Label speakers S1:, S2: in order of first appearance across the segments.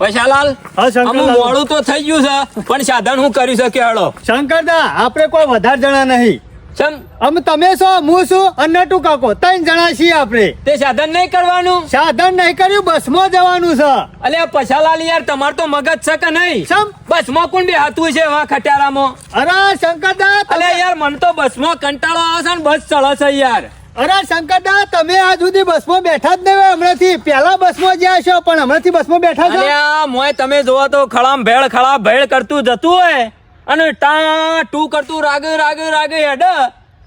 S1: શંકરલાલ.
S2: મોડું તો થઈ ગયું છે પણ સાધન હું કરી શકે હળો
S1: શંકરદા આપણે કોઈ વધારે જણા નહીં.
S2: ચમ?
S1: અમે તમે છો હું છું અને નટુ કાકો ત્રણ જણા છીએ આપણે.
S2: તે સાધન નહીં કરવાનું?
S1: સાધન નહીં કર્યું બસમાં જવાનું છે.
S2: અલે પછાલાલ યાર તમાર તો મગજ છે કે નહીં?
S1: સમ
S2: બસમાં કોણ બે હાથું છે વા ખટારામાં?
S1: અરે શંકરદા
S2: અલે યાર મને તો બસમાં કંટાળો આવે છે ને બસ ચડે છે યાર.
S1: અરે શંકરદા તમે આજ સુધી બસમાં બેઠા જ નહીં હમણાંથી. પેલા બસમાં જ્યાં છો પણ હમણાંથી બસમાં બેઠા છો.
S2: આ મોય તમે જોવા તો ખળામ ભેળ ખળા ભેળ કરતું જતું હોય. અને ટા ટુ કરતું રાગ રાગ રાગ હેડ.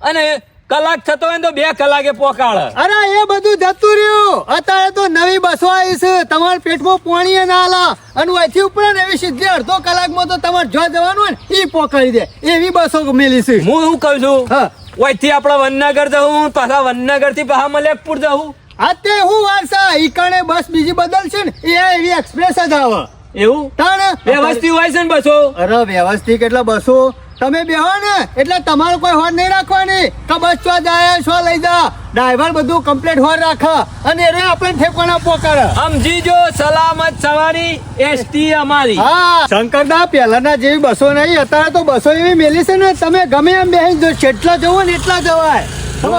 S2: અને કલાક થતો હોય તો બે કલાકે પોકાળ.
S1: અરે એ બધું જતું રહ્યું. અત્યારે તો નવી બસો આવી છે. તમારા પેટમાં પાણી ના આલા અને અહીંથી ઉપર એવી સીધી અડધો કલાકમાં તો તમારે જો જવાનું હોય ને એ પોકાળી દે. એવી બસો મેલી છે.
S2: હું શું કહું છું?
S1: હા.
S2: ઓયથી આપણે વનનગર જવું પાછા વનનગરથી પાછા મલેકપુર જવું.
S1: અત્યારે હું વારસા ઈકણે બસ બીજી બદલશે ને એ એવી એક્સપ્રેસ જ આવે.
S2: એવું?
S1: તાણ?
S2: વ્યવસ્થિત હોય છે ને બસો?
S1: અરે વ્યવસ્થિત એટલે બસો. તમે બેહો ને. એટલે તમારો કોઈ હોર નહીં રાખવાની. કે બસ છો જાય છો લઈ જા. ડ્રાઈવર બધું કમ્પ્લીટ હોર રાખે. અને એને આપણે ઠેકોના પોકારે
S2: સમજી જો સલામત સવારી એસટી અમારી.
S1: હા. શંકરદા પહેલાના જેવી બસો નહીં અત્યારે તો બસો એવી મેલી છે ને. તમે ગમે એમ બેસી જો જેટલા જવો ને એટલા જવાય.
S2: તો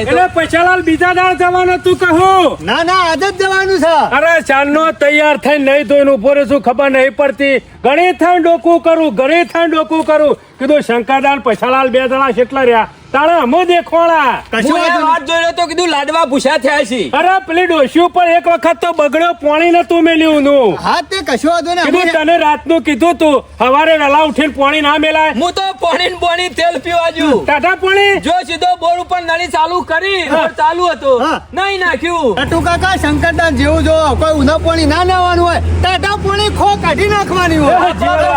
S3: એટલે પૈસાલાલ બીજા દાળ જવાનું તું કહું.
S1: ના ના આજ જ જવાનું છે.
S3: અરે ચાલનો તૈયાર થઈ નહીં ધોઈને ઊભો શું ખબર નહીં પડતી. ઘણી થઈને ડોકું કરું ઘણી થઈને ડોકું કરું. કીધું શંકરદાન પૈસાલાલ બે જણા કેટલા રહ્યા? તારે અમો દેખવાળા.
S1: કશું
S2: વાત જોઈ રહ્યો તો કીધું લાડવા ભૂસા થયા છે.
S3: અરે પેલી ડોશી ઉપર એક વખત તો બગડ્યો પાણી નતું મેલ્યું નું
S1: હા તે કશું વાંધો ને
S3: કીધું તને રાતનું કીધું તું સવારે વેલા ઉઠીને પાણી ના મેલાય.
S2: હું તો પાણી ને પાણી તેલ પીવા જુ
S3: ટાટા પાણી?
S2: જો સીધો બોર ઉપર નળી ચાલુ કરી
S1: હા.
S2: ચાલુ હતું.
S1: હા.
S2: નહીં નાખ્યું.
S1: ટટુ કાકા શંકરદાન જેવું જો કોઈ ઉના પાણી ના નાવાનું હોય ટાટા પાણી ખો કાઢી નાખવાની હોય.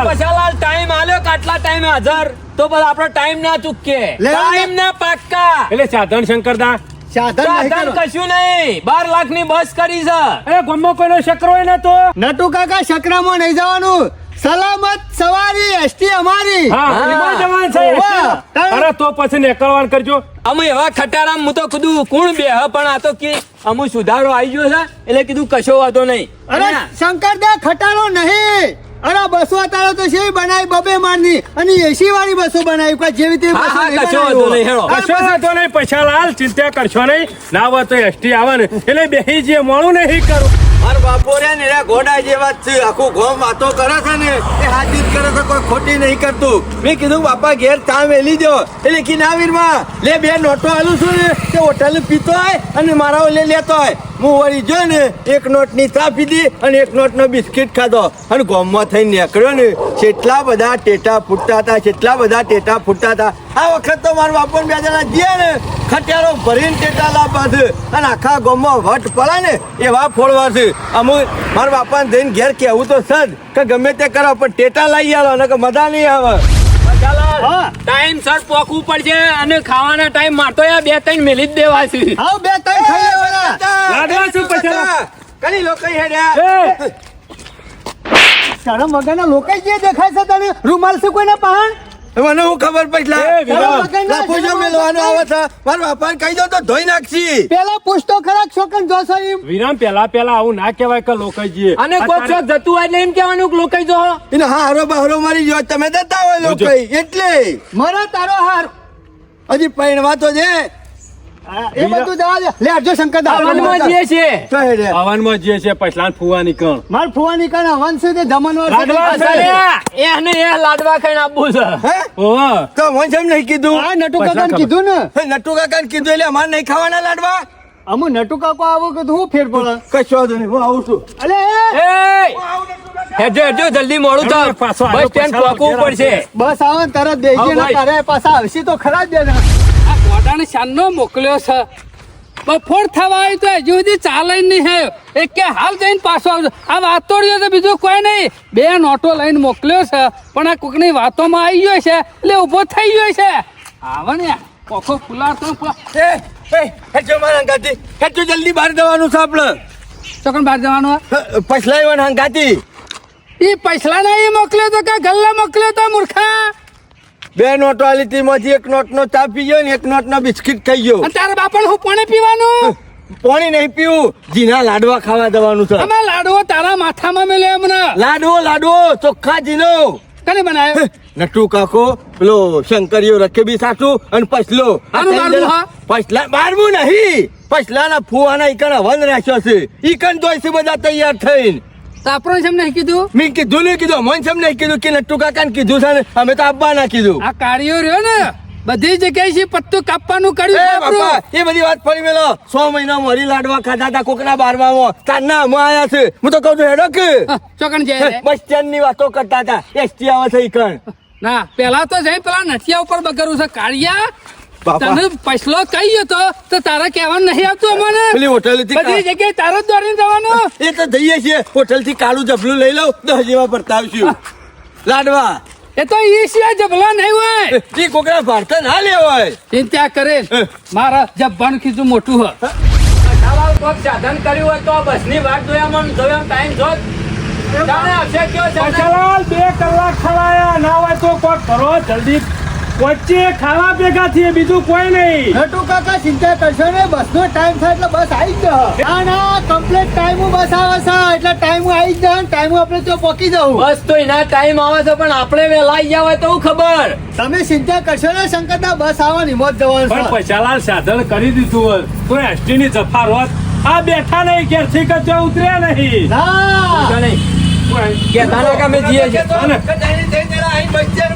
S2: પછાલાલ ટાઈમ આલ્યો કાટલા આટલા ટાઈમે હાજર. તો પછી આપણો ટાઈમ ના ચૂકે ટાઈમ ના પાક્કા.
S3: એટલે સાધન શંકરદા.
S1: સાધન
S2: કશું નહીં. બાર લાખની બસ કરી છે.
S3: અરે ગમો કોઈનો શકરો નતો.
S1: નટુ કાકા શકરામાં નહીં જવાનું. સલામત સવારી એસટી અમારી.
S3: હા
S2: હા.
S3: એમાં જવાનું છે અરે તો પછી નીકળવાનું કરજો.
S2: અમે એવા ખટારામ હું તો કીધું કોણ બે હ? પણ આ તો કે અમુ સુધારો આવી ગયો છે. એટલે કીધું કશો વાંધો નહીં.
S1: અરે શંકરદા ખટારો નહીં. અરે બસો અત્યારે તો છે બનાવી? બબે મારની. અને એસી વાળી બસો બનાવી? કોઈ જેવી
S2: તે
S1: બસો
S2: હા, કશો વાંધો નહીં, હેળો.
S3: કશો વાંધો નહીં પૈસા લાલ ચિંતા કરશો નહીં. ના હોય તો એસટી આવે ને. એટલે બેહી જે મોડું નહીં કરું.
S4: મારા બાપો રે ને એના ઘોડા જેવા જ છે આખું ગોમ વાતો કરે છે ને એ હાજી જ કરે છે કોઈ ખોટી નહીં કરતું. મેં કીધું બાપા ઘેર ચા મેલી દો. એટલે કી ના વીરમાં લે બે નોટો આલું છું ને તે હોટલ પીતો હોય અને મારા ઓલે લેતો હોય હું વળી જો ને એક નોટની ચા પીધી અને એક નોટનો બિસ્કિટ ખાધો. અને ગોમમાં થઈને નીકળ્યો ને કેટલા બધા ટેટા ફૂટતા હતા કેટલા બધા ટેટા ફૂટતા હતા, આ વખત તો મારા બાપો બે જણા ગયા ને ખટિયારો ભરીને ટેટા લાવવા છે. અને આખા ગામમાં વટ પડે ને, એવા ફોડવા છે. અમુક મારા બાપાને જઈને ઘેર કહેવું તો સજ, કે ગમે તે કરો, પણ ટેટા લઈ આવો અને કે મજા નહીં આવે.
S2: ટાઈમ સર પોખવું પડશે અને ખાવાના ટાઈમ મારતો યાર બે ત્રણ મિલી જ દેવા છે.
S1: હા બે ત્રણ ખાઈ લેવાના
S3: લાડવા શું પછાડા?
S4: કઈ લોકો હેડ્યા?
S3: એ.
S1: શરમ વગરના લોકો જે દેખાય છે તને? રૂમાલ છે કોઈના પહાણ?
S4: મને હું ખબર પડી?
S3: એ વિરામ.
S4: લાફો મેલવાનો આવે છે. મારા બાપા કહી દો તો ધોઈ નાખશી.
S1: પેલા પૂછતો ખરા છોકર જોશો એમ?
S3: વિરામ પેલા પેલા આવું ના કહેવાય કે લોકોજીએ
S2: અને કોક જતું હોય એટલે એમ કહેવાનું કે લોકો જો
S4: એને હા હારો બહારો મારી જો તમે જતા હોય લોકો એટલે.
S1: મરો તારો હાર.
S4: હજી પૈણવા તો છે
S1: એ બધું જવા દે. લે આજો શંકર
S2: હવનમાં જઈએ છીએ
S4: તો
S3: હવનમાં જે છે પછલાન ફુવાની કણ
S1: માર ફુવાની કાન હવન છે તે જમણવાર
S3: લાડવા છે.
S2: એને એ લાડવા ખાઈને આપવું છે.
S3: ઓહો
S4: તો મને જેમ નહીં કીધું?
S1: હા નટુ કાકાને કીધું ને?
S4: નટુ કાકાને કીધું એટલે અમારે નહીં ખાવાના લાડવા?
S1: અમુ નટુ કાકો આવો કે હું ફેર પડે?
S4: કશો વાંધો નહીં હું આવું છું.
S1: અલે એ,
S2: એ હેજો હેજો જલ્દી મોડું થાય
S3: પાછો
S2: બસ સ્ટેન્ડ પડશે.
S1: બસ આવે તરત દેજે ને તારે પાછા આવશે તો ખરા જ દે
S5: કોટાને શાનનો મોકલ્યો છે. ફોડ થવા આવી તો હજુ સુધી ચાલે નહીં હે. એક કે હાલ જઈને પાછો આવજો. આ વાતોડિયો તો બીજું કોઈ નહીં. બે નોટો લઈને મોકલ્યો છે પણ આ કોકની વાતોમાં આવી ગયો છે એટલે ઊભો થઈ ગયો છે. આવે ને. કોકો ફુલાતો ફુલા-
S4: એ હેઠો મારા હંગાતી હેઠો જલ્દી બહાર જવાનું છે આપણે.
S5: ચોકન બહાર જવાનું
S4: પછલાઈ વાન હંગાતી
S5: એ પછલા નહીં મોકલ્યો તો કે ગલ્લા મોકલ્યો તો મૂર્ખા.
S4: બે નોટો આલી તી માંથી એક નોટ નો ચા પી ગયો ને એક નોટ નો બિસ્કિટ ખાઈ ગયો.
S5: તારા બાપાને હું પાણી પીવાનું?
S4: પાણી નહીં પીવું. જીના લાડવા ખાવા દેવાનું છે.
S5: અમે લાડવો તારા માથામાં મેલે એમને
S4: લાડવો લાડવો ચોખ્ખા જીનો.
S5: કને બનાવ્યો?
S4: નટુ કાકો પેલો શંકરીયો રખે બી સાચું અને પછલો? પછલા બારમું નહીં. પછલાના ફુવાના ઈકણ હવન રાખ્યો છે. ઈકણ છે બધા તૈયાર થઈને.
S5: તો આપણને છે કીધું?
S4: મેં કીધું નહીં કીધું. મને સમ કીધું કે નટુ કાકાને કીધું છે ને અમે તો આપવા કીધું.
S5: આ કાળીઓ રહ્યો ને બધી જગ્યાએ છે પત્તું કાપવાનું કર્યું છે
S4: બાપા
S5: આપણું.
S4: એ બધી વાત ફરી મેલો. સો મહિના મરી લાડવા ખાધા હતા કોકના બારમામાં. તારના અમે આયા છે. હું તો કહું છું હેડો કે.
S5: હા, જાય
S4: બસ સ્ટેન્ડની વાતો કરતા હતા. એસટી આવે છે ઈકણ
S5: ના પેલા તો જઈ પેલા નઠિયા ઉપર બગરું છે. કાળિયા. તને પછલો કઈ હતો? તો તારા કહેવાનું નહીં આવતું અમને?
S4: પેલી હોટેલથી
S5: બધી જગ્યાએ તારો જ દોડીને જવાનું?
S4: એ તો જઈએ છીએ. હોટેલથી કાળું જબલું લઈ લઉં. દસ જેવા બતાવશું લાડવા.
S5: એ તો ઈ સિવાય જબલો નહીં હોય.
S4: એ કોકરા ભારતા ના લેવાય
S5: ચિંતા કરે. મારા જબ્બાનું ખીચું મોટું હોય.
S2: કોક સાધન કર્યું હોય તો બસની વાત જોયા મન જોયો ટાઈમ જોત.
S3: બે કલાક ખલાયા. ના હોય તો કોક કરો જલ્દી. વચ્ચે ખાવા ભેગા થઈએ બીજું કોઈ નહીં
S1: નટુ કાકા ચિંતા કરશો ને બસ નો ટાઈમ થાય એટલે બસ આવી જ. ના ના કમ્પ્લીટ ટાઈમ બસ આવે છે એટલે ટાઈમ આવી જ ને ટાઈમ આપણે તો પહોંચી જવું
S2: બસ તો એના ટાઈમ આવે છે પણ આપણે વહેલા આવી ગયા તો ખબર
S1: તમે ચિંતા કરશો ને શંકરદા બસ આવવાની મોત જવાનું
S3: પણ
S1: પૈસા
S3: પછાલાલ સાધન કરી દીધું હોત તો એસટી ની જફાર હોત આ બેઠા નહીં કે ઠીક જ ઉતર્યા નહીં
S1: ના
S2: નહીં કે અમે જઈએ છીએ
S3: અને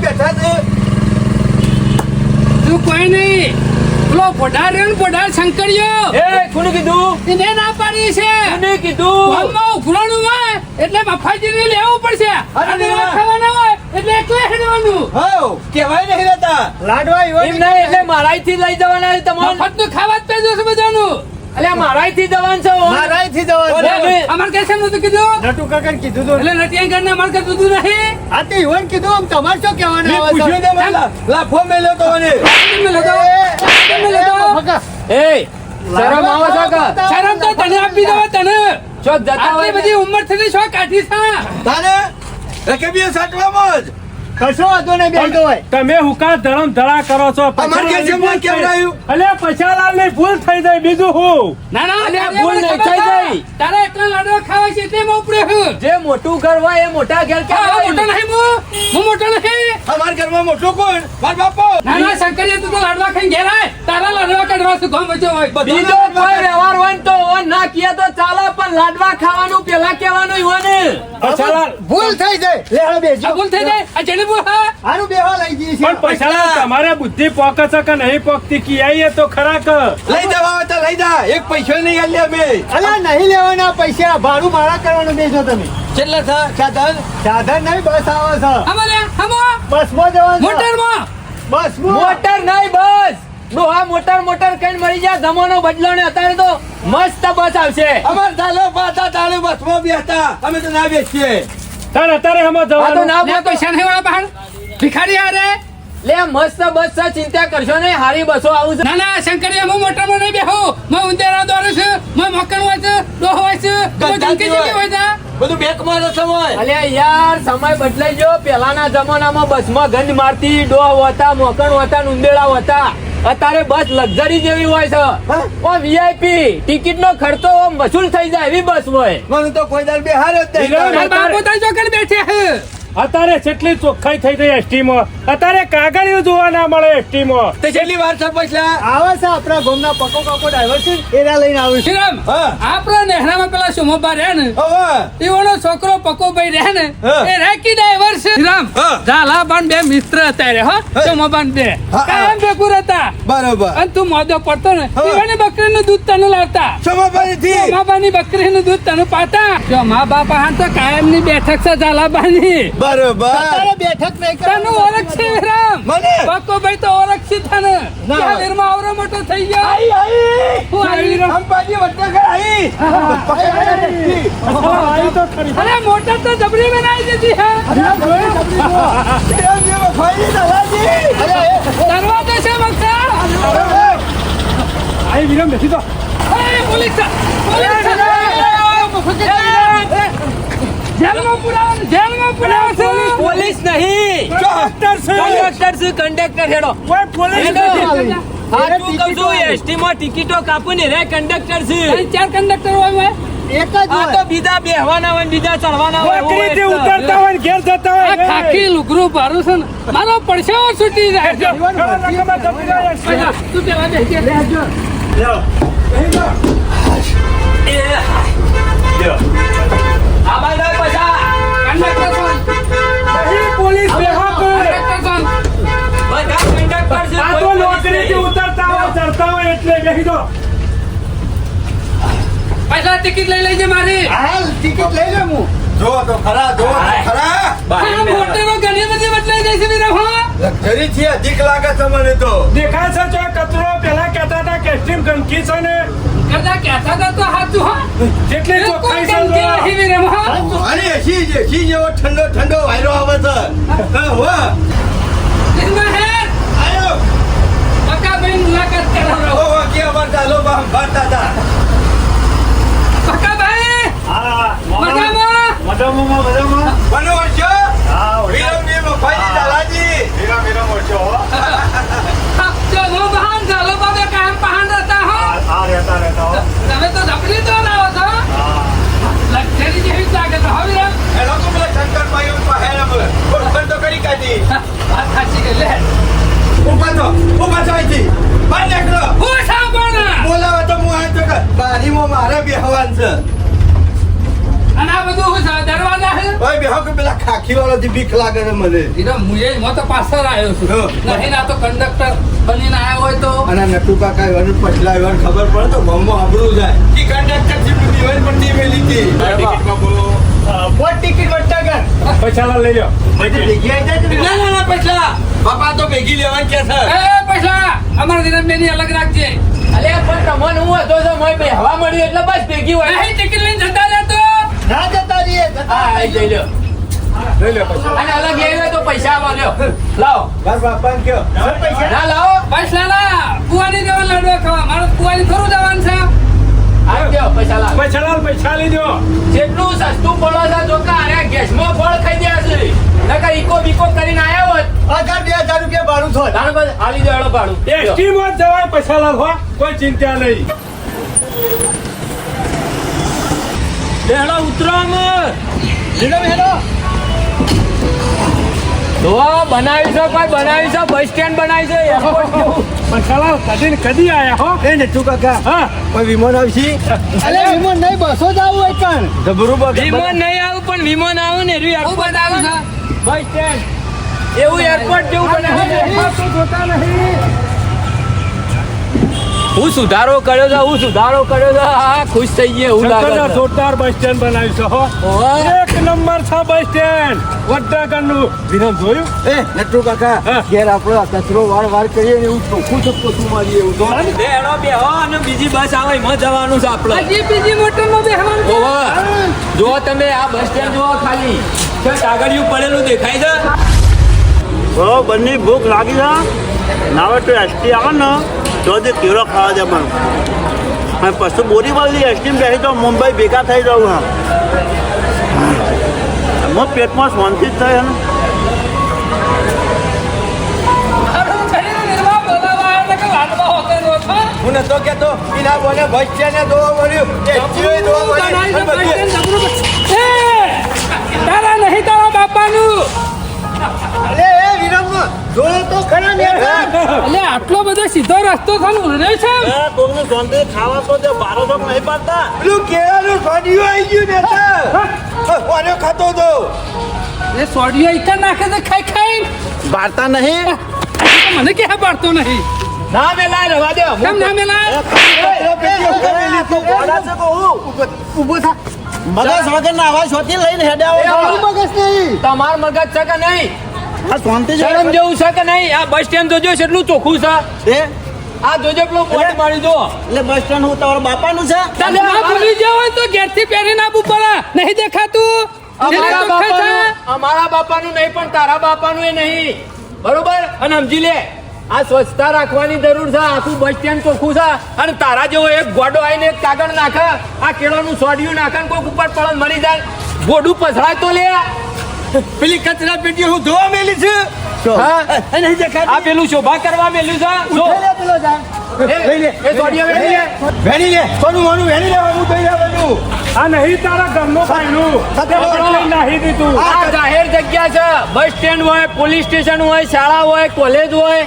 S4: બેઠા છે
S5: તું કોઈ નહીં. બોલો પોઢાર રેણ ને પોઢાર શંકરિયો
S2: એ કોને કીધું?
S5: એને ના પાડી છે.
S2: કોને કીધું?
S5: ગામમાં ઉઘરાણું હોય એટલે મફાજીને લેવું પડશે.
S4: અરે
S5: અને. ખાવાના હોય એટલે એકલે હેડવાનું.
S4: હો કહેવાય નહીં રહેતા.
S1: લાડવા
S2: એમ નહીં એટલે મારાઈથી લઈ જવાના તમારે.
S5: મફતનું ખાવા જ પેજો છે બધાનું.
S2: એટલે મારાઈથી જવાન છે.
S1: મારાયથી જવાન
S5: અમાર છે. છે નતું કીધું?
S1: નટુ કાકા કીધું તો.
S5: એટલે નટિયા ઘરના અમારે કે દૂધું નહીં.
S1: આ તે યુવાન કીધું આમ તમારે શું કહેવાનું
S4: મેં
S1: આવે છે?
S4: પૂછ્યું તે મને લાફો મેલ્યો તો મને?
S5: કેમ
S1: એ,
S5: લેતો?
S1: ફકા.
S2: એ શરમ આવો છે કે?
S5: શરમ તો તને આપી દો તને.
S2: જો જતા
S5: આટલી
S2: હોય
S5: બધી ઉંમર થઈ શું કાઢી છે
S4: તારે રકેબીએ સાટવામાં જ.
S1: કશો વાંધો નહીં બેસતો હોય
S3: તમે હુકા ધરમ ધડા કરો છો
S4: અમારે કે?
S3: અલે પછાલાલની ભૂલ થઈ જાય બીજું હું
S5: ના ના
S2: ભૂલ નહીં થઈ ગઈ.
S5: તારે ખાવા છે તેમાં ઉપડ્યો હું.
S2: જે મોટું ઘર હોય એ મોટા ઘર
S5: કે મોટો નહીં હું. હું મોટો નહીં.
S4: અમારા ઘરમાં મોટો કોણ? માર બાપો.
S5: ના ના શંકરિયા તું તો લાડવા ખાઈ ઘેર આય. તારા લાડવા કાઢવા શું ગામ વચ્ચે હોય?
S2: બીજો કોઈ વ્યવહાર હોય તો ઓન ના કીએ તો ચાલે પણ લાડવા ખાવાનું પેલા કહેવાનું હોય ને.
S1: ભૂલ થઈ જાય. લે હાલો
S5: બેજો ભૂલ થઈ જાય? આ જેને ભૂલ હા.
S1: હારું બેહવા લઈ જઈએ.
S3: પણ પછાલાલ તમારે બુદ્ધિ પોકે છે કે નહીં પોકતી? કિયાઈએ તો ખરા કે.
S4: લઈ જવા તો લઈ જા. એક પૈસો નહીં આલ્યા મેં
S1: અલા નહીં લેવાના પૈસા. ભાડું મારા કરવાનું બેસો તમે.
S4: કેટલા થા? સાધન
S1: સાધન નહીં બસ આવે છે.
S5: હમો
S1: બસમાં જવાનું
S5: મોટરમાં
S1: બસ
S2: મોટર નહીં બસ. ડોહા મોટર મોટર કઈ મળી જાય જમાનો બદલો ને અત્યારે તો મસ્ત બસ આવશે.
S4: અમાર ચાલો પાતા બસ બસમાં બેસતા અમે તો ના બેસીએ.
S3: તાર અત્યારે હમો
S2: આ તો
S3: જવાનું.
S2: ના
S5: પૈસા નહીં વાળા બહાર? ભિખારી હારે?
S2: લે મસ્ત બસ છે ચિંતા કરશો નહીં હારી બસો આવું છે.
S5: ના ના શંકરિયા હું મોટરમાં નહીં બેહો. હું ઉંદેરા દોરું છું હું મકણ હોય છે ડોહો હોય છે. જંકી જંકી હોય. છે?
S4: બધું બેકમાં જ સમય.
S2: અલે યાર સમય બદલાઈ ગયો. પેલાના જમાનામાં બસમાં ગંધ મારતી ડોહ હતા મોકણ હતા ઉંદેડા હતા. અત્યારે બસ લક્ઝરી જેવી હોય છે. ઓ વીઆઈપી ટિકિટ નો ખર્ચો વસૂલ થઈ જાય એવી બસ હોય.
S4: મને તો કોઈ દર બેહાર જ નહીં.
S5: બાપુ તો બેઠે છે.
S3: અત્યારે કેટલી ચોખ્ખાઈ થઈ ગઈ એસટી માં અત્યારે કાગળિયું જોવા ના મળે એસટી માં
S4: તે છેલ્લી વાર છે પછલા
S1: આવે છે આપણા ગામના પકો કાકો ડ્રાઈવર છે ને, એરા લઈને આવે છે.
S4: રામ
S5: આપણા નેહરા માં પેલા સુમોબા રહે ને
S4: હવે
S5: એવાનો છોકરો પકોભાઈ રહે ને એ રાકી ડ્રાઈવર છે.
S4: હા.
S5: ઝાલાબાન બે મિત્ર હતા રે હો. સુમોબાન બે. કાયમ ભેગું હતા
S4: બરોબર.
S5: અને તું મોદો પડતો ને
S4: હા.
S5: બકરી નું દૂધ તને લાવતા.
S4: સમાભાઈ થી
S5: મા બાની બકરીનું દૂધ તને પાતા. જો મા બાપા હા તો કાયમની બેઠક છે ઝાલાબાની
S4: બરોબર.
S1: બેઠક નહીં
S5: તને ઓળખ છે વિરામ
S4: મને?
S5: પકોભાઈ તો ઓળખ છે તને ત્યાં વીરમાં આવરો મોટો થઈ ગયો.
S4: આઈ આઈ.
S5: હું આવી રહ્યો.
S4: અંબાજી વડનગર આઈ.
S3: આઈ તો ખરી.
S5: અરે મોટર તો જબરી બનાવી દીધી હે.
S4: એમ જેવો ફાઈલી દલાજી
S5: દરવાજો છે મગતા
S3: આઈ વિરામ બેસી તો
S5: એ પોલીસ પોલીસ. જેલમાં પુરાવો જેલમાં પુરાવો છે.
S2: પોલીસ નહીં.
S3: કંડક્ટર છે.
S2: કંડક્ટર છે કંડક્ટર હેડો.
S3: કોઈ પોલીસ નથી.
S2: હા તું કહું છું એસટી માં ટિકિટો કાપું ને રે કંડક્ટર છે.
S5: ચાર કંડક્ટર હોય હોય.
S1: એક જ
S2: હોય તો બીજા બેહવાના હોય ને બીજા ચડવાના હોય
S3: નોકરીથી ઉતરતા હોય ને ઘેર જતા હોય
S5: ખાખી લુગરું ભરું છે ને. મારો પડશો છૂટી જાય. તું પેલા બેસી જા.
S2: આ
S5: ટિકિટ લઈ લેજે મારી.
S1: હાલ ટિકિટ લઈ લે હું.
S4: જો તો ખરા જો ખરા.
S5: આ મોટેલો ઘણી બધી બદલાઈ જાય છે હા?
S4: લક્ઝરી છે અધિક લાગે છે મને તો.
S3: દેખાય છે જો કચરો પેલા કહેતા હતા કે સ્ટીમ ગંદકી છે ને.
S5: કરતા કહેતા હતા તો સાચું, હા?
S3: જેટલી ચોખ્ખાઈ છે
S5: ગંદકી. નથી વીરા,
S4: અરે એસી જે એસી જેવો ઠંડો ઠંડો વાયરો આવે છે? હા, હો.
S5: હે
S4: આયો.
S5: પક્કાભાઈ મુલાકાત કરાવો.
S4: ઓ ઓ કે અમાર ચાલો બા બાતા હતા
S5: પક્કાભાઈ,
S3: હા,
S5: મજામાં?
S3: મજામાં, મજામાં.
S4: બનો વર્ષો
S3: હા,
S4: વિરમજી મફાઈ દાદાજી
S5: હા, ચલો બહાર, ચલો બાબા, કામ બહાર રહેતા હો.
S3: આ રહેતા રહેતા હો.
S5: તમે તો ધપલી તો લાવો છો. લક્ઝરી જેવી જ લાગે છે, હો વીરા?
S4: એ લોકો પેલા શંકરભાઈ ઉપર હેરા બોલે ઓળખાણ તો કરી કાઢી
S5: હા, વાત સાચી છે, લે.
S4: ઊભા તો ઊભા તો અહીંથી બહાર નીકળો.
S5: હું સાંભળો.
S4: બોલાવે તો હું આ કે બારીમાં મારે બેહવાન છે.
S5: અને આ બધું શું દરવાજા છે?
S4: ભાઈ બેહો કે પેલા ખાખી વાળો બીક લાગે છે મને.
S5: મુએ હું તો પાછળ આવ્યો છું.
S4: હા.
S5: નહીં ના તો કંડક્ટર બનીને આવ્યો હોય તો.
S4: અને નટુ કાકા એવાનું પછલા એવાનું ખબર પડે તો બમ્બો આબરું જાય. કે કંડક્ટર જેટલું દિવાલ પર નહીં મેલી હતી ટિકિટમાં બોલો.
S1: પોટ ટિકિટ વટ્ટા કર
S3: પૈસા લઈ લો.
S1: ભેગી આવી જાય
S2: ના? ના ના પૈસા.
S4: બાપા તો ભેગી લેવાનું કે સર.
S5: એ પૈસા. અમારા દિનમબેનની અલગ રાખજે.
S2: અલે પણ તમને હું હતો તો મોય ભાઈ હવા મળી એટલે બસ ભેગી હોય.
S5: નહીં ટિકિટ લઈને જતા રહેતો
S1: ના જતા રહીએ જતા
S2: આઈ જઈ લ્યો
S3: લઈ લો પૈસા.
S2: અને અલગ હોય તો પૈસા આવો લ્યો. લાવો.
S4: મારા બાપાને કયો
S2: ના લાવો.
S5: પૈસા લા કુવાની જવાનું લાડવા ખાવા. મારે કુવાની ખરું જવાનું છે.
S2: પૈસા
S3: લાલ પૈસા લઈ
S2: જેટલું સસ્તું પડો છે જો અરે ગેસમાં ફળ ખાઈ ગયા છે. નકર ઈકો બીકો કરીને આયા હોત.
S1: હજાર બે હજાર રૂપિયા ભાડું થોડ
S2: તાણ બસ હાલી દો હેડો ભાડું.
S3: એસટી માં જવાય પૈસા લાલ હો. કોઈ ચિંતા નહીં.
S2: હેડો ઉતરો અમે.
S1: હેલો હેલો
S2: તો બનાવી છે કોઈ બનાવી છે બસ સ્ટેન્ડ બનાવી છે
S3: પણ ચલાવ કદી ને કદી આયા હો
S4: એ નટુ કાકા
S3: હા
S4: કોઈ વિમાન આવશે
S1: અલે વિમાન નહીં બસો જ આવું હોય પણ
S4: જબરું બસ
S2: વિમાન નહીં આવું પણ વિમાન આવું ને
S5: રી
S2: એરપોર્ટ
S5: બતાવું
S2: આવે
S5: છું
S2: બસ સ્ટેન્ડ એવું એરપોર્ટ જેવું બનાવ્યું છે.
S3: જોતા નહીં
S2: હું સુધારો કર્યો છે હું સુધારો કર્યો છે. હા ખુશ થઈ ગયે હું લાગે
S3: જોરદાર બસ સ્ટેન્ડ બનાવ્યું છે હો. એક નંબર છે બસ સ્ટેન્ડ વડનગરનું. વિરમ જોયું?
S4: એ નટુ કાકા ઘેર આપણો કચરો વાર વાર કરીએ ને એવું ચોખ્ખું ચોખ્ખું શું મારી એવું તો?
S2: બે હેડો બેહો અને બીજી બસ આવે એમાં જવાનું છે આપણે.
S5: હજી બીજી મોટરમાં બેહવાનું.
S2: ઓહો. જો તમે આ બસ સ્ટેન્ડ જુઓ ખાલી. છે કાગળિયું પડેલું દેખાય છે.
S6: ઓ બંને ભૂખ લાગી છે. ના હોય તો એસટી આવે ને જ કેળો ખાવા દે પણ અને પછી બોરીવલી એસટી બેસી તો મુંબઈ ભેગા થઈ જવું હા. એમાં પેટમાં શાંતિ જ ને.
S5: હોતે રોજ, હા?
S4: હું નતો કેતો એના બોને મળ્યું મળ્યું
S5: જબરું. એ, તારા નહીં તારા બાપાનું.
S1: અલે એ તો ખરા ને
S5: એટલે આટલો બધો સીધો રસ્તો છે ને છે
S6: ખાવા તો જે બારો તો નહીં પાડતા.
S4: પેલું કેળાનું સોડિયું આવી ગયું ને તો. વાર્યો ખાતો તો
S5: એ સોડિયો ઈકા નાખે તો ખાઈ ખાઈ.
S6: પાડતા નહીં?
S5: મને કે પાડતો નહીં?
S2: ના મેલા રવા દે.
S5: કેમ ના મેલા
S1: ઊભો થા.
S6: મગજ વગર ના આવા શોથી લઈને
S1: મગજ નહીં.
S2: તમાર મગજ છે કે નહીં?
S6: આ શાંતિ છે?
S2: શરમ જેવું છે કે નહીં? આ બસ સ્ટેન્ડ જોજો એટલું ચોખ્ખું છે.
S6: એ
S2: આ જોજો પેલો કોટ મારી જો
S6: એટલે બસ સ્ટેન્ડ હું તમારા બાપાનું છે?
S5: તને ના ભૂલી જાવ હોય તો ઘેરથી પહેરી ના ઉપર નહીં દેખાતું.
S2: અમારા. બાપાનું અમારા બાપાનું નહીં પણ તારા બાપાનું એ નહીં. બરોબર? અને સમજી લે આ સ્વચ્છતા રાખવાની જરૂર છે આખું બસ સ્ટેન્ડ ચોખ્ખું છે. અને તારા જેવો એક ગોડો આવીને એક કાગળ નાખે આ કેળાનું સોડિયું નાખે કોઈક ઉપર પડે મરી જાય. ગોડું પછડાય તો લે.
S4: પેલી કચરા પેટી હું ધોવા મેલી છે.
S2: આ પેલું શોભા કરવા મેલ્યું છે.
S3: આ નહીં તારા ઘરનું ભાઈનું. નાહી દીધું.
S2: આ જાહેર જગ્યા છે. બસ સ્ટેન્ડ હોય પોલીસ સ્ટેશન હોય શાળા હોય કોલેજ હોય.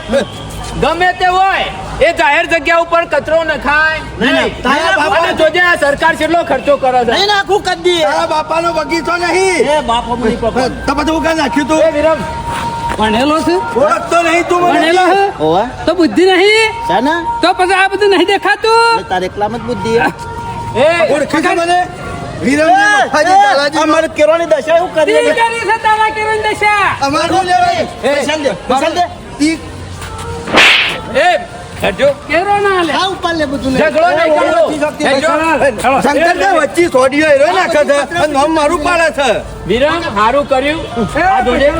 S2: ગમે તે હોય. એ જાહેર જગ્યા ઉપર કચરો નખાય નહીં
S4: તારા બાપા-
S2: અને જોજે આ સરકાર કેટલો ખર્ચો કરે છે?
S6: નહીં નાખું કદી.
S4: તારા બાપાનો બગીચો નહીં.
S6: એ બાપો મની પકડ.
S4: તો બધું ઉગા નાખ્યું તું.
S2: એ વિરમ.
S5: ભણેલો છે?
S4: ઓળખતો નહીં તું
S5: ભણેલો છે?
S6: ઓવા.
S5: તો બુદ્ધિ નહીં?
S6: સાના
S5: તો પછી આ બધું નહીં દેખાતું?
S6: તારે એકલા જ બુદ્ધિ
S2: એ
S4: ઓળખે છે મને?
S6: અમારે કેરોની દશા એવું
S5: કરી છે તારા કેરોની દશા?
S4: અમારું લેવાય?
S6: પૈસા દે પૈસા દે.
S2: એ હેડજો.
S5: કેરો ના લે
S1: આ ઉપર લે બધું લે.
S2: ઝઘડો નહીં કરવો હેડજો.
S4: શંકર ને વચ્ચે સોડિયો હેરો નાખે છે અને નામ મારું પાડે છે.
S2: વિરમ સારું કર્યું. આ જોજે.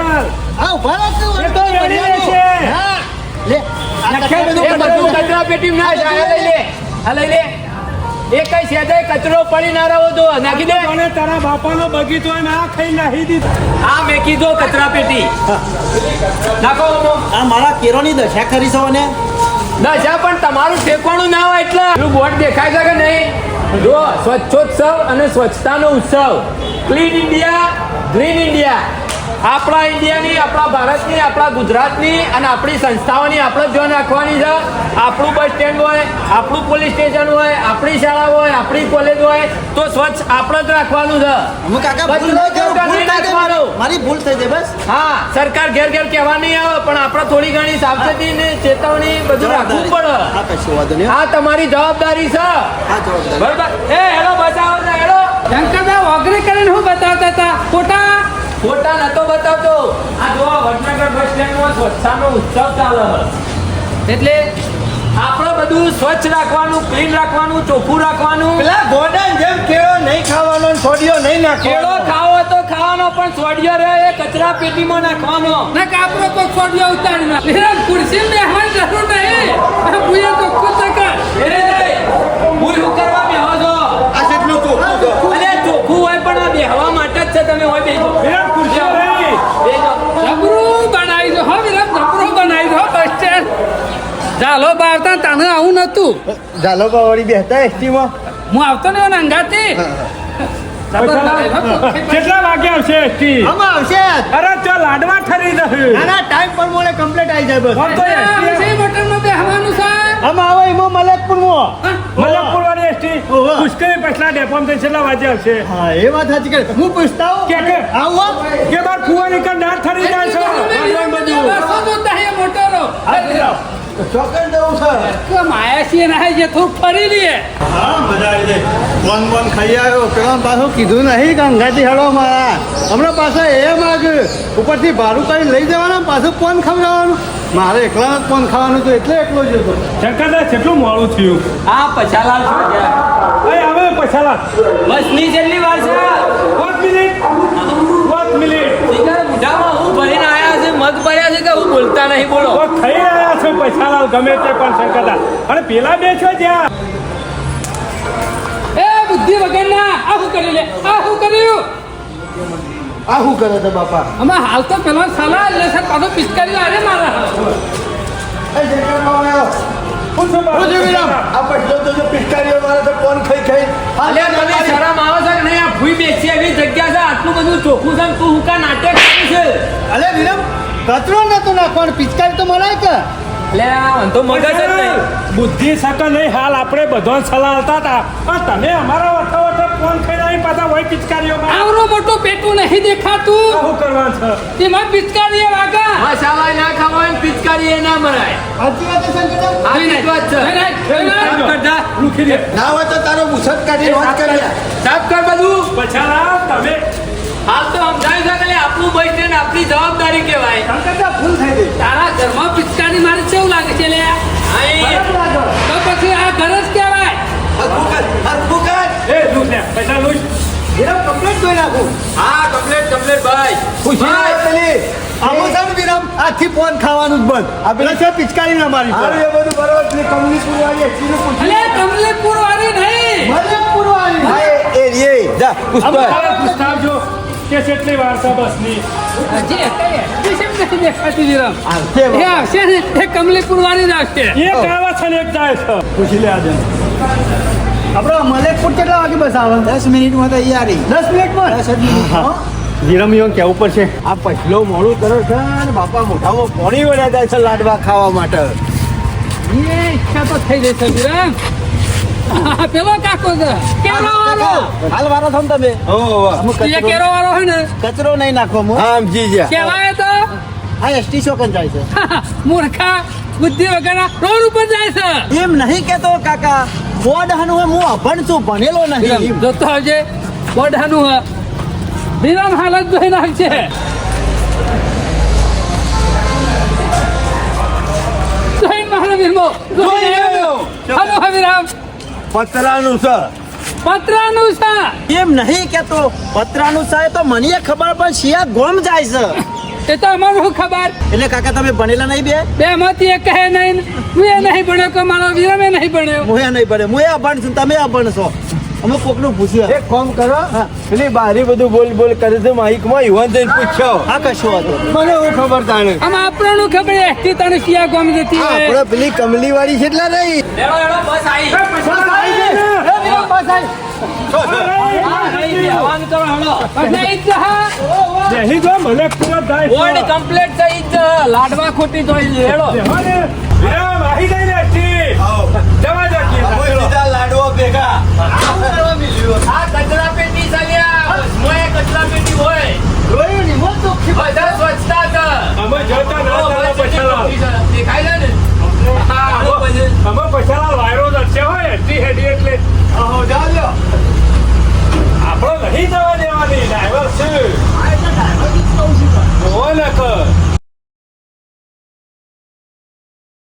S1: આ ઊભા રહો
S3: એ તો વેડી છે.
S1: હા. લે
S2: એ બધું કચરા પેટી ના જાય લઈ લે. આ લઈ લે. એ કઈ સેજે કચરો પડી ના રહ્યો તો નાખી દે.
S3: અને તારા બાપાનો બગીચો ના આ ખાઈ નાખી દીધું.
S2: આ મેં કીધો કચરા પેટી. નાખો
S6: આ મારા કેરોની દશા કરી છો ને
S2: દશા પણ તમારું ઠેકવાનું ના હોય એટલે પેલું બોર્ડ દેખાય છે કે નહીં? જો સ્વચ્છોત્સવ અને સ્વચ્છતાનો ઉત્સવ. ક્લીન ઇન્ડિયા ગ્રીન ઇન્ડિયા આપણા ઇન્ડિયાની આપણા ભારતની આપણા ગુજરાતની અને આપણી સંસ્થાઓની આપણે જ જો નાખવાની છે. આપણું બસ સ્ટેન્ડ હોય આપણું પોલીસ સ્ટેશન હોય આપણી શાળા હોય આપણી કોલેજ હોય તો સ્વચ્છ આપણે જ રાખવાનું છે.
S6: મારી. મારી ભૂલ થઈ જાય બસ.
S2: હા સરકાર ઘેર ઘેર કહેવા નહીં આવે પણ આપણે થોડી ઘણી સાવચેતી ને ચેતવણી બધું રાખવું પડે.
S6: હા વાંધો નહીં.
S2: આ તમારી જવાબદારી છે. બરોબર. એ હેલો બચાવો હેલો.
S5: શંકરભાઈ વગરે કરીને હું બતાવતા હતા? ખોટા
S2: ફોટા નતો બતાવતો આ જો વડનગર બસ સ્ટેન્ડમાં સ્વચ્છતાનો ઉત્સવ ચાલે છે. એટલે આપણે બધું સ્વચ્છ રાખવાનું ક્લીન રાખવાનું ચોખ્ખું રાખવાનું.
S4: પેલા ગોડા જેમ કેળો નહીં ખાવાનો સોડિયો નહીં
S2: કેળો ખાવો તો ખાવાનો પણ સોડિયો રહે એ કચરા પેટીમાં નાખવાનો.
S5: ના કાપરો તો છોડ્યો ઉતારી ના વિરામ ખુરશી બેહવાની જરૂર નહીં. ભૂએ તો ખુદ કર
S2: એ ભૂલ કરવા બેહો છો.
S4: આ જેટલું ચોખ્ખું.
S2: અરે ચોખ્ખું હોય પણ આ બેહવા માટે જ છે. તમે હોય બેસો
S3: વિરાટ ખુરશીઓ રહી.
S2: બેસો
S5: જબરું બનાવી દો હો વિરામ જબરું બનાવી દો બસ સ્ટેન્ડ ચાલો બાવતા તને આવું નતું
S4: ઝાલો બાવળી બેસતા એસટીમાં.
S5: હું આવતો ને એના અંગાથી. હો.
S3: કેટલા વાગે આવશે એસટી?
S1: આમાં આવશે
S3: અરે ચો લાડવા ઠરી જશે
S1: આના ટાઈમ પર મોડે કમ્પ્લીટ આવી જાય બસ.
S3: તો
S5: બેહવાનું
S1: આમાં આવે એમાં મલકપુરમાં.
S5: હા?
S3: મલકપુર વાળી એસટી. પુષ્કરી પછલા થઈને છેલ્લા વાગે આવશે.
S1: હા એ વાત સાચી કે હું પૂછતા
S3: કે કે?
S1: આવું આવો
S3: કે બાર કુવાની કર ના ઠરી જાય છે વાંધો બધું
S5: બસો જોતા હે મોટરો
S4: ચોકન જવું છે.
S5: કે માયાસી ના જે થોડું ફરી લઈએ.
S1: હા મજા આવી જાય. કોણ કોણ ખાઈ આવ્યો. પેલા પાછું કીધું નહીં કે અંગાથી હેડો મારા. હમણાં પાછા એ માગ. ઉપરથી ભાડું કરીને લઈ જવાના પાછું કોણ ખવડાવવાનું. મારે એકલા જ કોણ ખાવાનું તો એટલે એકલો જ હતો.
S3: શંકરદા કેટલું મોડું થયું?
S2: આ પછાલા છે
S3: હવે પછાલા
S2: બસની જલ્દી વાર છે.
S3: પાંચ મિનિટ. પાંચ મિનિટ.
S2: મોઢામાં હું ભરીને છે મગ પડ્યા છે કે હું બોલતા નહીં બોલો.
S3: ખાઈ રહ્યા પૈસા પછાલાલ ગમે તે પણ શંકરદા અને પેલા બે છો જ્યાં.
S5: એ બુદ્ધિ વગર ના આ શું કરી લે? આ શું કર્યું?
S4: આ શું કરે છે બાપા?
S5: અમે હાલ તો પેલો સલાહ લે છે પાછો પિસ્કારી લાવે મારા
S4: એ જગ્યામાં આવ્યો.
S3: શું છે બાપુ?
S4: હું આ પછલો તો જો પિચકારીઓ મારે તો કોણ ખાઈ ખાઈ.
S2: અલ્યા તમે શરમ આવે છે કે નહીં? આ ભૂઈ બેસી એવી જગ્યા છે આટલું બધું ચોખ્ખું છે ને તું હુકા નાટક કરી છે?
S1: અલે વિરમ. કચરો નતો નાખવાનું પિચકારી તો મનાય કે?
S2: લે આ તો મગજ જ નહીં.
S3: બુદ્ધિ સકલ નહીં. હાલ આપણે બધો સલાહ હતા હતા. પણ તમે અમારા વઠો વઠો ફોન ખાઈ આવી પાછા હોય પિચકારીઓ
S5: આવરો મોટો પેટું નહીં દેખાતું.
S3: શું કરવાનું છે?
S5: તેમાં પિચકારી વાગા.
S2: મસાલા ના ખાવાય ને પિચકારી એ ના મરાય.
S1: સાચી વાત છે શંકરદાસ?
S2: આ વાત છે.
S4: ના હોય તો તારો મુસદ કાઢી વાત કરી
S2: સાફ કર બધું.
S3: પછાડા તમે
S2: હાલ તો સમજાય છે આપણું બસ સ્ટેન્ડ આપણી જવાબદારી કહેવાય.
S1: ભૂલ થઈ ગઈ.
S5: તારા ઘરમાં પિચકારી મારે કેવું લાગે છે લે? તો પછી આ ઘર જ કહેવાય.
S3: પૈસા લૂટ
S1: વિરમ કમ્પ્લીટ નાખું
S2: હા કમ્પ્લેટ કમ્પ્લેટ ભાઈ.
S4: ખુશી પેલી.
S1: આમાં વિરમ આજથી ફોન ખાવાનું જ બંધ. આ પેલા છે પિચકારી ના મારી
S4: હારું એ બધું બરોબર છે.
S5: વાળી નહીં.
S1: મલકપુર વાળી
S4: ભાઈ એ- રે. જા, પુષ્પ.
S3: કે કેટલી બસની
S5: એક્ટિવ છે નથી
S4: આવશે
S5: એ ને એ કમલીપુર વાળી આવશે
S3: એક આવે છે ને એક જાય છે. પૂછી લે આજે.
S1: આપણો મલેકપુર કેટલા વાગે બસ આવે?
S4: દસ મિનિટમાં તૈયારી
S1: દસ મિનિટમાં?
S4: દસ જ મિનિટમાં
S3: વિરમીઓ કેવું પડશે?
S4: આ પહેલો મોડું કરો છે ને બાપા મોઢામાં પાણી વળ્યા જાય છે લાડવા ખાવા માટે.
S5: એ ઈચ્છા તો થઈ જશે વિરમ. આ પેલો કાકો કેરો વાળો.
S6: હાલ વાળો થમ તમે.
S4: ઓ હો.
S5: કેરો વાળો હોય ને.
S6: કચરો નહીં નાખો હું.
S4: આમ જી જી.
S5: કેવાય તો?
S6: હા એસટી ચોકન જાય છે.
S5: મૂર્ખા બુદ્ધિ વગરના રોડ ઉપર જાય છે.
S6: એમ નહીં કેતો કાકા. બોર્ડ હનું હોય હું અભણ છું ભણેલો નહીં.
S5: જોતો આવજે. બોડાનું હ વિરામ હાલત જોઈ નાખશે જોઈ મારો વિરમો જોઈ આવ્યો હાલો હવે વિરામ
S4: પતરાનું છે.
S5: પતરાનું છે.
S6: એમ નહીં કેતો પતરાનું સાહેબ તો મને ખબર પણ શિયા ગોમ જાય છે.
S5: એ તો અમારું શું ખબર?
S6: એટલે કાકા તમે ભણેલા નહીં બે?
S5: બે માંથી એક કહે નહીં. હું એ નહીં ભણ્યો કે મારો વિરમે નહીં ભણ્યો?
S6: હું એ નહીં ભણ્યો. હું એ અભણ છું તમે અભણ છો. અમે કોકનું પૂછ્યું
S4: એક કામ કરો પેલી બારી બધું બોલ બોલ કરે છે માઇકમાં યુવાન જઈને પૂછ્યો
S6: આ કશું હતું
S4: મને હું ખબર તાણે
S5: આમ આપણનું ખબર એસટી તને શિયા કોમ જતી
S4: આપણે પેલી કમલી વાળી છે એટલા નહીં
S2: હેડો હેડો બસ આવી હવાનું કરો હેડો
S5: અને ઈ જ હા.
S3: બેહી જો મને પૂરા જાય
S2: બોર્ડ કમ્પ્લીટ થઈ જ લાડવા ખોટી તો હેડો
S3: વિરામ આવી ગઈ ને
S4: ભેગા
S3: વાયરો દર્શે હોય હેડી હેડી એટલે.
S1: આહો જાજો
S3: આપણો નહીં જવા દેવાની ડ્રાઈવર છે.